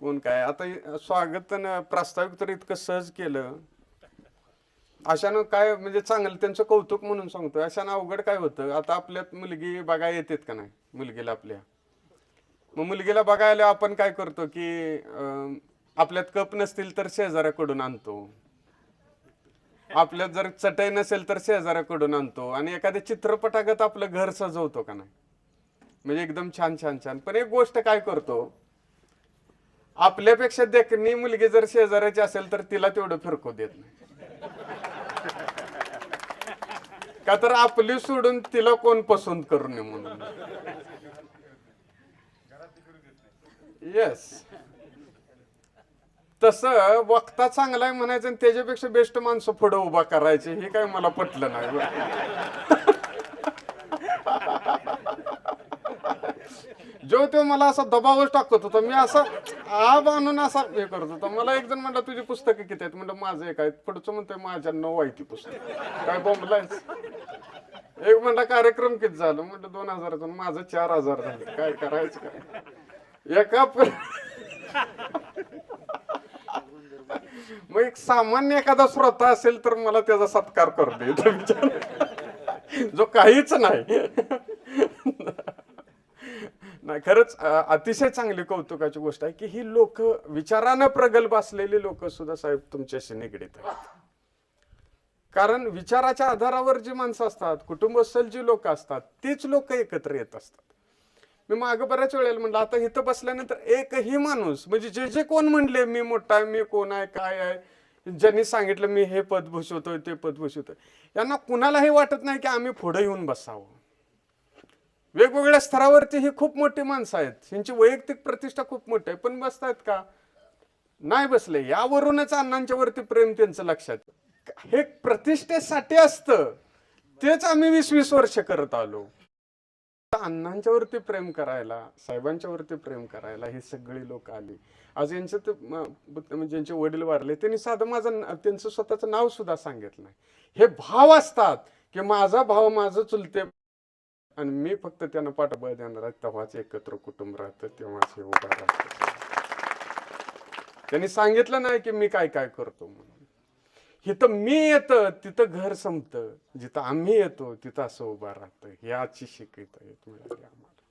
कोण काय? आता स्वागत न प्रास्ताविक तर इतकं सहज केलं. अशानं काय म्हणजे चांगलं त्यांचं कौतुक म्हणून सांगतो अशानं अवघड काय होतं? आता आपल्यात मुलगी बघा येतेत का नाही? मुलगीला आपल्या. मग मुलगीला बघायला आपण काय करतो की आपल्यात कप नसतील तर शेजाऱ्याकडून आणतो. आपल्यात जर चटई नसेल तर शेजाऱ्याकडून आणतो. आणि एखाद्या चित्रपटागत आपलं घर सजवतो का नाही? म्हणजे एकदम छान छान छान. पण एक गोष्ट काय करतो आपल्यापेक्षा देखणी मुलगी जर शेजाऱ्याची असेल तर तिला तेवढं फिरकू देत नाही. का तर आपली सोडून तिला कोण पसंत करू नये म्हणून. येस तसं वक्ता चांगलाय आहे म्हणायचं आणि त्याच्यापेक्षा बेस्ट माणसं पुढं उभा करायचे हे काय मला पटलं नाही जो तो मला असा दबावच टाकत होता मी असा आब आणून असा हे करत होता. मला एक जण म्हणला तुझी पुस्तकं किती आहेत? म्हणलं माझं एक आहे. पुढचं म्हणतोय माझ्या नऊ आहे ती पुस्तक. काय बोंबलायच एक म्हणला कार्यक्रम किती झालं? म्हणलं दोन हजाराचं. माझं चार हजार झालं. काय करायचं काय? एका मग एक सामान्य एखादा श्रोता असेल तर मला त्याचा सत्कार करतो जो काहीच नाही. नाही खरंच अतिशय चांगली कौतुकाची गोष्ट आहे की ही लोक विचारानं प्रगल्भ असलेली लोक सुद्धा साहेब तुमच्याशी निगडीत आहेत. कारण विचाराच्या आधारावर जी माणसं असतात कुटुंबस्थल जी लोक असतात तीच लोक एकत्र येत असतात. मी मागं बऱ्याच वेळेला म्हणलं आता इथं बसल्यानंतर एकही माणूस म्हणजे जे जे कोण म्हणले मी मोठा आहे मी कोण आहे काय आहे ज्यांनी सांगितलं मी हे पद भूषवतोय ते पद भूषवतोय यांना कुणालाही वाटत नाही की आम्ही पुढे येऊन बसावं. वेगवेगळ्या स्तरावरती ही खूप मोठी माणसं आहेत. यांची वैयक्तिक प्रतिष्ठा खूप मोठी आहे. पण बसतायत का? नाही बसले. यावरूनच अण्णांच्या वरती प्रेम त्यांचं लक्षात हे प्रतिष्ठेसाठी असतं. तेच आम्ही वीस वीस वर्ष करत आलो. अण्णांच्या वरती प्रेम करायला साहेबांच्या वरती प्रेम करायला ही सगळी लोक आली. आज यांचं ते म्हणजे ज्यांचे वडील वारले त्यांनी साधं माझं त्यांचं स्वतःचं नाव सुद्धा सांगितलं नाही. हे भाव असतात की माझा भाव माझं चुलते आणि मी फक्त त्यांना पाठबळ देणार आहे तेव्हाच एकत्र कुटुंब राहतं तेव्हाच हे उभा राहतं. त्यांनी सांगितलं नाही की मी काय काय करतो म्हणून. इथं मी येतं तिथं घर संपतं जिथं आम्ही येतो तिथं असं उभा राहतं. याची आजची शिकत मिळाली आम्हाला.